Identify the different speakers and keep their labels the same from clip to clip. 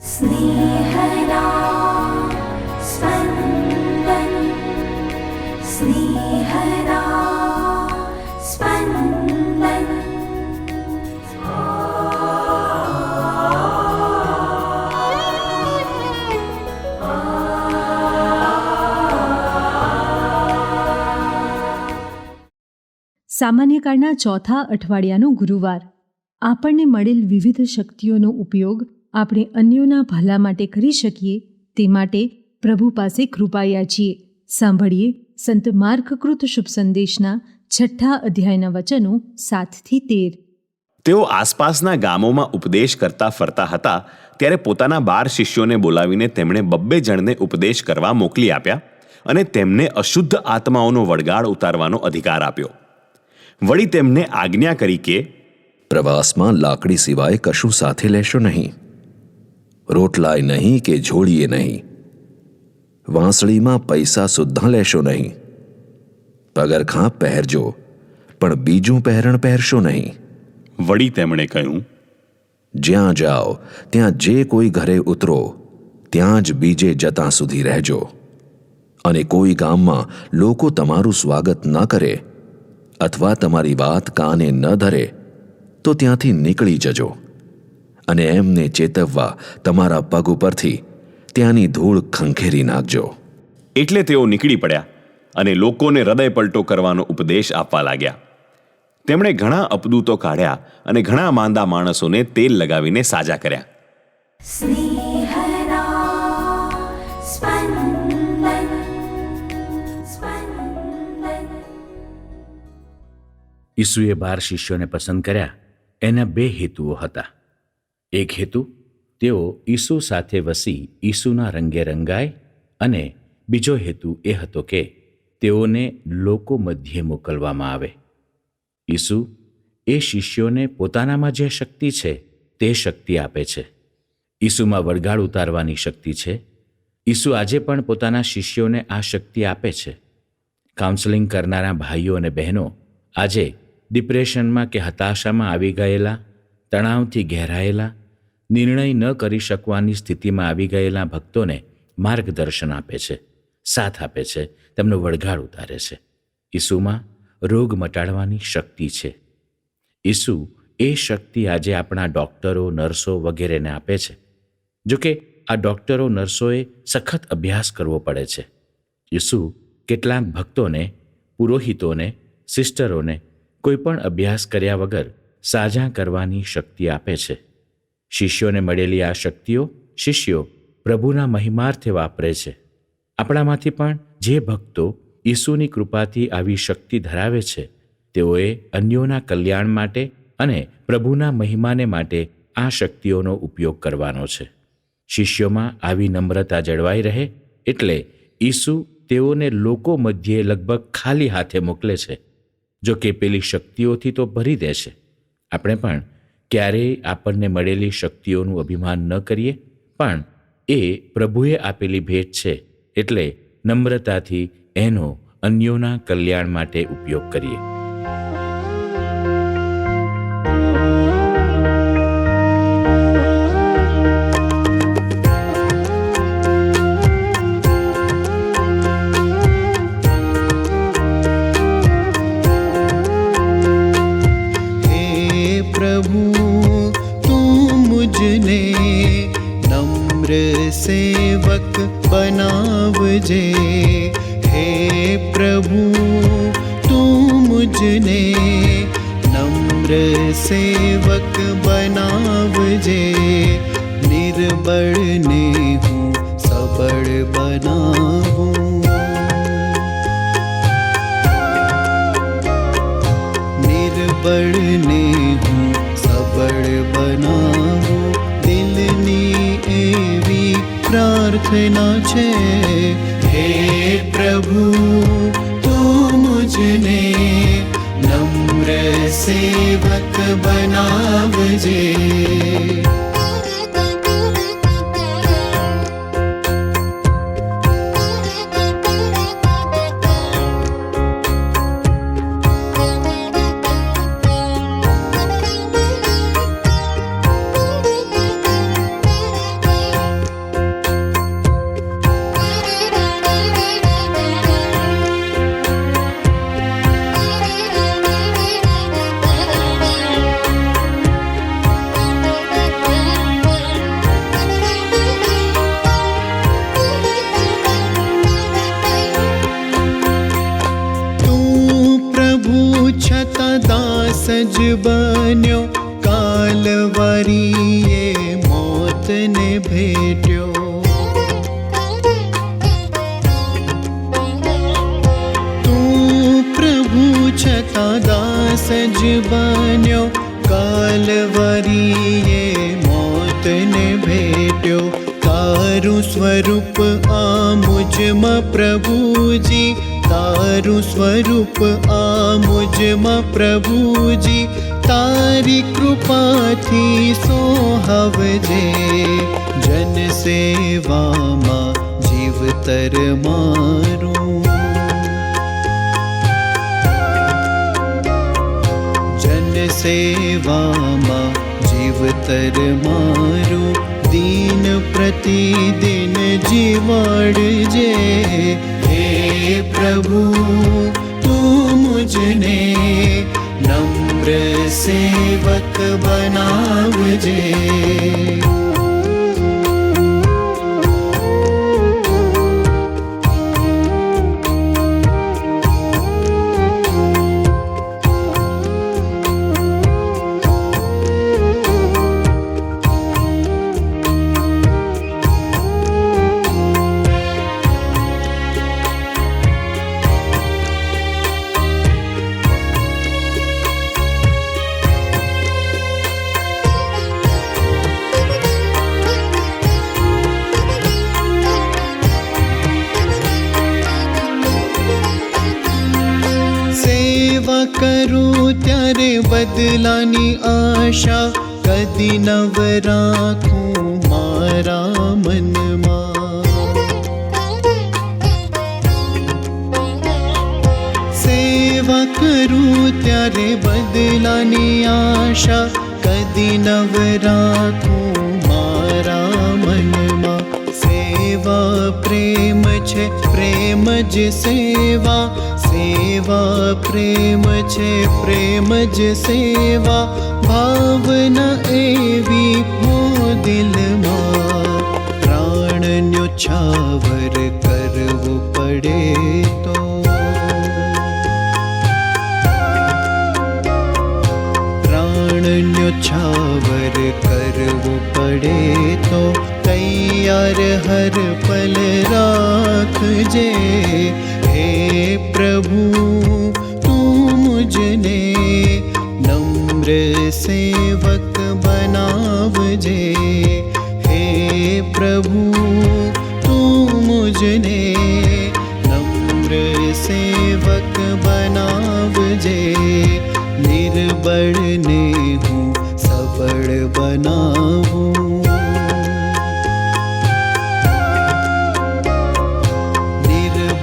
Speaker 1: स्नेहदा स्पन्दन् स्नेहदा स्पन्दन्
Speaker 2: સામાન્ય કાળના ચોથા અઠવાડિયાનો ગુરુવાર આપણને મળેલ વિવિધ શક્તિઓનો ઉપયોગ આપણે અન્યોના ભલા માટે કરી શકીએ તે માટે પ્રભુ પાસે કૃપા યાચીએ સાંભળીએ સંત માર્ગકૃત શુભ સંદેશના છઠ્ઠા અધ્યાયના વચનો સાતથી તેર.
Speaker 3: તેઓ આસપાસના ગામોમાં ઉપદેશ કરતા ફરતા હતા ત્યારે પોતાના બાર શિષ્યોને બોલાવીને તેમણે બબ્બે જણને ઉપદેશ કરવા મોકલી આપ્યા અને તેમને અશુદ્ધ આત્માઓનો વળગાડ ઉતારવાનો અધિકાર આપ્યો. વળી તેમને આજ્ઞા કરી કે
Speaker 4: પ્રવાસમાં લાકડી સિવાય કશું સાથે લેશો નહીં. રોટલાય નહીં કે ઝોળીએ નહીં. વાંસળીમાં પૈસા સુદ્ધા લેશો નહીં. પગરખાં પહેરજો પણ બીજું પહેરણ પહેરશો નહીં.
Speaker 3: વળી તેમણે કહ્યું
Speaker 4: જ્યાં જાઓ ત્યાં જે કોઈ ઘરે ઉતરો ત્યાં જ બીજે જતાં સુધી રહેજો. અને કોઈ ગામમાં લોકો તમારું સ્વાગત ન કરે અથવા તમારી વાત કાને ન ધરે તો ત્યાંથી નીકળી જજો. અને એમને ચેતવવા તમારા પગ ઉપરથી ત્યાંની ધૂળ ખંખેરી નાખજો.
Speaker 3: એટલે તેઓ નીકળી પડ્યા અને લોકોને હૃદય પલટો કરવાનો ઉપદેશ આપવા લાગ્યા. તેમણે ઘણા અપદૂતો કાઢ્યા અને ઘણા માંદા માણસોને તેલ લગાવીને સાજા કર્યા.
Speaker 5: ઈસુએ બાર શિષ્યોને પસંદ કર્યા. એના બે હેતુઓ હતા. એક હેતુ, તેઓ ઈસુ સાથે વસી ઈસુના રંગે રંગાય અને બીજો હેતુ એ હતો કે તેઓને લોકો મધ્યે મોકલવામાં આવે. ઈસુ એ શિષ્યોને પોતાનામાં જે શક્તિ છે તે શક્તિ આપે છે. ઈસુમાં વળગાડ ઉતારવાની શક્તિ છે. ઈસુ આજે પણ પોતાના શિષ્યોને આ શક્તિ આપે છે. કાઉન્સેલિંગ કરનારા ભાઈઓ અને બહેનો આજે ડિપ્રેશનમાં કે હતાશામાં આવી ગયેલા તણાવથી ઘેરાયેલા, નિર્ણય ન કરી શકવાની સ્થિતિમાં આવી ગયેલા ભક્તોને માર્ગદર્શન આપે છે, સાથ આપે છે, તેમનો વળગાડ ઉતારે છે. ઈસુમાં રોગ મટાડવાની શક્તિ છે. ઈસુ એ શક્તિ આજે આપણા ડૉક્ટરો, નર્સો વગેરેને આપે છે. જોકે આ ડૉક્ટરો, નર્સોએ સખત અભ્યાસ કરવો પડે છે. ઈસુ કેટલાક ભક્તોને, પુરોહિતોને, સિસ્ટરોને કોઈ પણ અભ્યાસ કર્યા વગર સાજા કરવાની શક્તિ આપે છે. શિષ્યોને મળેલી આ શક્તિઓ શિષ્યો પ્રભુના મહિમાર્થે વાપરે છે. આપણામાંથી પણ જે ભક્તો ઈસુની કૃપાથી આવી શક્તિ ધરાવે છે, તેઓએ અન્યોના કલ્યાણ માટે અને પ્રભુના મહિમાને માટે આ શક્તિઓનો ઉપયોગ કરવાનો છે. શિષ્યોમાં આવી નમ્રતા જળવાઈ રહે એટલે ઈસુ તેઓને લોકો મધ્યે લગભગ ખાલી હાથે મોકલે છે જો કે પેલી શક્તિઓથી તો ભરી દે છે. આપણે પણ ક્યારેય આપણને મળેલી શક્તિઓનું અભિમાન ન કરીએ, પણ એ પ્રભુએ આપેલી ભેટ છે, એટલે નમ્રતાથી એનો અન્યોના કલ્યાણ માટે ઉપયોગ કરીએ.
Speaker 6: मुझने नम्र सेवक बनावजे हे प्रभु तू मुझने नम्र सेवक बनावजे निर्बल ने हूँ सबल बनाऊँ निर्बल ने પ્રાર્થના છે. હે પ્રભુ તું મુજને નમ્ર સેવક બનાવજે. दा ब मौत ने भेट्यो। तू तभु छा दास कारि मोत् भेड कारु स्वरूपज म प्रभु जी તારું સ્વરૂપ આ મુજમાં પ્રભુજી, તારી કૃપાથી સોહવજે. જન સેવામાં જીવતર મારું. જન સેવામાં જીવતર મારું. દિન પ્રતિદિન જીવાડજે. હે પ્રભુ તું મુજને નમ્ર સેવક બનાવજે સેવા કરું ત્યારે બદલાની આશા કદી નવ રાખું મારા મનમાં સેવા કરું ત્યારે બદલાની આશા કદી નવ રાખું મારા મનમાં સેવા પ્રેમ છે પ્રેમ જ સેવા સેવા પ્રેમ છે પ્રેમ જ સેવા ભાવના એવી મો દિલમાં પ્રાણન્યો છાવર કરવું પડે તો પ્રાણન્યો છાવર કરવું પડે તો તૈયાર હર પલ રાખજે હે પ્રભુ, તું મુજને નમ્ર સેવક બનાવજે. હે પ્રભુ, તું મુજને નમ્ર સેવક બનાવજે. નિર્બળને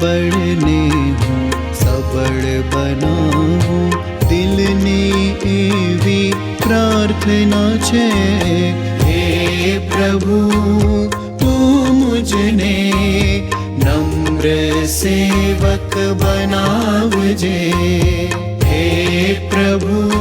Speaker 6: નિર્બળને હું સબળ બનાવું. દિલની એવી પ્રાર્થના છે, હે પ્રભુ, તું મુજને નમ્ર સેવક બનાવજે. હે પ્રભુ